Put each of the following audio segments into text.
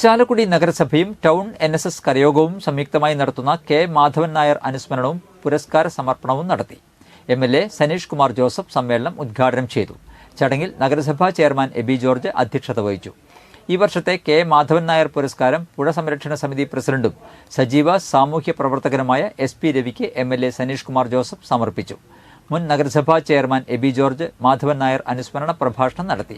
ചാലക്കുടി നഗരസഭയും town N S S കരയോഗവും സംയുക്തമായി നടത്തുന്ന കെ മാധവൻ നായർ അനുസ്മരണവും പുരസ്കാര സമർപ്പണവും നടത്തി. M L A Saneesh Kumar Joseph സമ്മേളനം ഉദ്ഘാടനം ചെയ്തു. ചടങ്ങിൽ നഗരസഭാ ചെയർമാൻ എബി ജോർജ് അധ്യക്ഷത വഹിച്ചു. ഈ വർഷത്തെ കെ മാധവൻ നായർ പുരസ്കാരം പുഴ സംരക്ഷണ സമിതി പ്രസിഡന്റും സജീവ സാമൂഹ്യ പ്രവർത്തകനുമായ S P രവിക്ക് M L A Saneesh Kumar Joseph സമർപ്പിച്ചു. മുൻ നഗരസഭാ ചെയർമാൻ എബി ജോർജ് മാധവൻ നായർ അനുസ്മരണ പ്രഭാഷണം നടത്തി.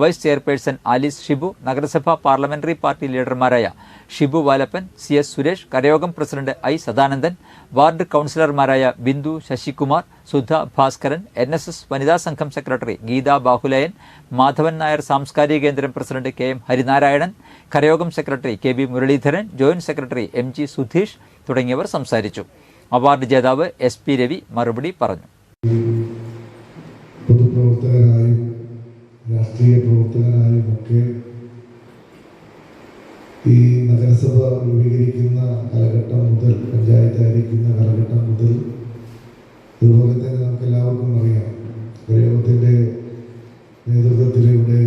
വൈസ് ചെയർപേഴ്സൺ ആലിസ് ഷിബു നഗരസഭാ പാർലമെന്ററി പാർട്ടി ലീഡർമാരായ ഷിബു വാലപ്പൻ സി എസ് സുരേഷ് കരയോഗം പ്രസിഡന്റ് ഐ സദാനന്ദൻ വാർഡ് കൗൺസിലർമാരായ Bindu Sasikumar Sudha Bhaskaran N S S വനിതാ സംഘം സെക്രട്ടറി ഗീത ബാഹുലയൻ മാധവൻ നായർ സാംസ്കാരിക കേന്ദ്രം president K M Harinarayanan കരയോഗം secretary K B Muraleedharan joint secretary M G Sudheesh തുടങ്ങിയവർ സംസാരിച്ചു. അവാർഡ് ജേതാവ് എസ് പി രവി മറുപടി പറഞ്ഞു. ഈ നഗരസഭ രൂപീകരിക്കുന്ന കാലഘട്ടം മുതൽ പഞ്ചായത്തായിരിക്കുന്ന കാലഘട്ടം മുതൽ അതുപോലെ തന്നെ നമുക്ക് എല്ലാവർക്കും അറിയാം പ്രയോഗത്തിന്റെ നേതൃത്വത്തിലൂടെ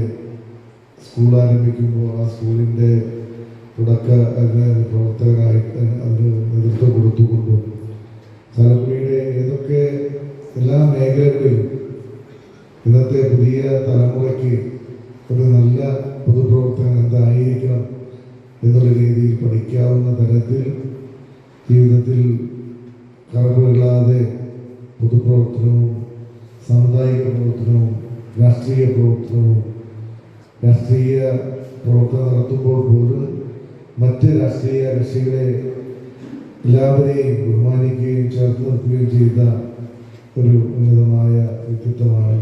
സ്കൂൾ ആരംഭിക്കുമ്പോൾ ആ സ്കൂളിന്റെ തുടക്ക അതിന് അതിന് നേതൃത്വം കൊടുത്തുകൊണ്ടും തലമുറയുടെ ഏതൊക്കെ എല്ലാ മേഖലകളിലും ഇന്നത്തെ പുതിയ തലമുറയ്ക്ക് ഒരു നല്ല പൊതുപ്രവർത്തനം എന്തായിരിക്കണം എന്നുള്ള രീതിയിൽ പഠിക്കാവുന്ന തരത്തിൽ ജീവിതത്തിൽ കറവുകളില്ലാതെ പൊതുപ്രവർത്തനവും സാമുദായിക പ്രവർത്തനവും രാഷ്ട്രീയ പ്രവർത്തനവും രാഷ്ട്രീയ പ്രവർത്തനം നടത്തുമ്പോൾ പോലും മറ്റ് രാഷ്ട്രീയ കക്ഷികളെ എല്ലാവരെയും ബഹുമാനിക്കുകയും ചേർത്ത് നിർത്തുകയും ചെയ്ത ഒരു ഉന്നതമായ വ്യക്തിത്വമാണ്